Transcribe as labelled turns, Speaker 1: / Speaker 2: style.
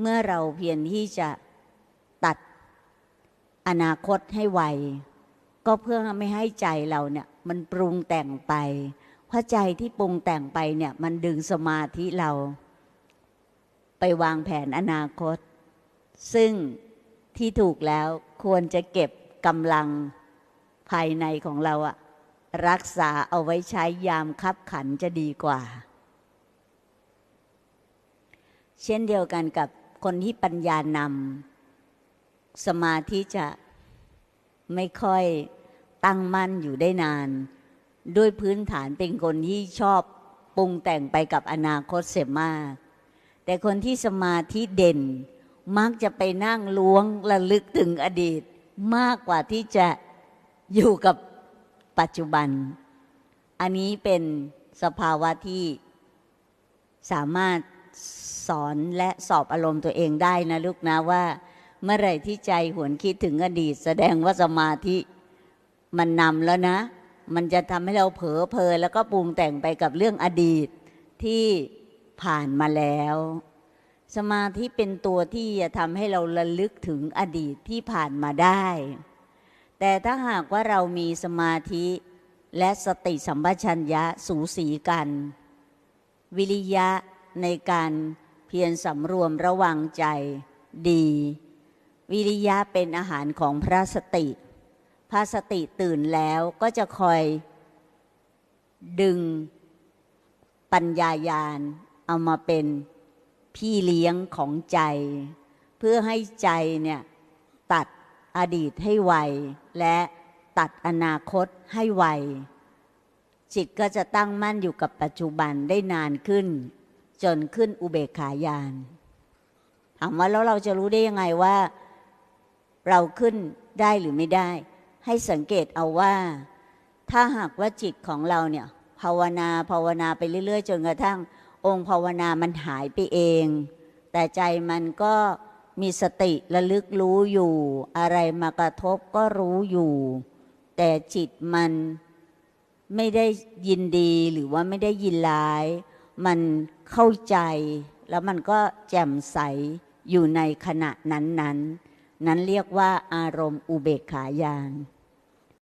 Speaker 1: เมื่อเราเพียรที่จะตัดอนาคตให้ไวก็เพื่อไม่ให้ใจเราเนี่ย มันปรุงแต่งไป เพราะใจที่ปรุงแต่งไปเนี่ย มันดึงสมาธิเรา ไปวางแผนอนาคต ซึ่งที่ถูกแล้วควรจะเก็บกำลังภายในของเราอะรักษาเอาไว้ใช้ยามคับขันจะดีกว่า เช่นเดียวกันกับ คนที่ปัญญานำสมาธิจะไม่ค่อยตั้งมั่นอยู่ได้นาน ด้วยพื้นฐานเป็นคนที่ชอบปรุงแต่งไปกับอนาคตเสียมาก แต่คนที่สมาธิเด่น มักจะไปนั่งล้วงระลึกถึงอดีต มากกว่าที่จะอยู่กับปัจจุบัน อันนี้เป็นสภาวะที่สามารถ สอนและสอบอารมณ์ตัวเองได้นะลูกนะว่า เมื่อไหร่ที่ใจหวนคิดถึงอดีต แสดงว่าสมาธิมันนำแล้วนะ มันจะทำให้เราเผลอเพลินแล้วก็ปรุงแต่งไปกับเรื่องอดีตที่ผ่านมาแล้ว สมาธิเป็นตัวที่จะทำให้เราระลึกถึงอดีตที่ผ่านมาได้ แต่ถ้าหากว่าเรามีสมาธิและสติสัมปชัญญะสูสีกัน วิริยะในการ พียรสำรวมระวังใจดี วิริยะเป็นอาหารของพระสติ พระสติตื่นแล้วก็จะคอยดึงปัญญายาณเอามาเป็นพี่เลี้ยงของใจ เพื่อให้ใจเนี่ยตัดอดีตให้ไว และตัดอนาคตให้ไว จิตก็จะตั้งมั่นอยู่กับปัจจุบันได้นานขึ้น จนขึ้นอุเบกขายานถามว่าแล้วเราจะรู้ได้ยังไงว่า เราขึ้นได้หรือไม่ได้ ให้สังเกตเอาว่า ถ้าหากว่าจิตของเราเนี่ย ภาวนาภาวนาไปเรื่อยๆ จนกระทั่ง องค์ภาวนามันหายไปเอง แต่ใจมันก็มีสติระลึกรู้อยู่ อะไรมากระทบก็รู้อยู่ แต่จิตมันไม่ได้ยินดีหรือว่าไม่ได้ยินร้าย มันเข้าใจ แล้วมันก็แจ่มใสอยู่ในขณะนั้นๆนนั้นเรียกว่าอารมณ์อุเบกขายาณ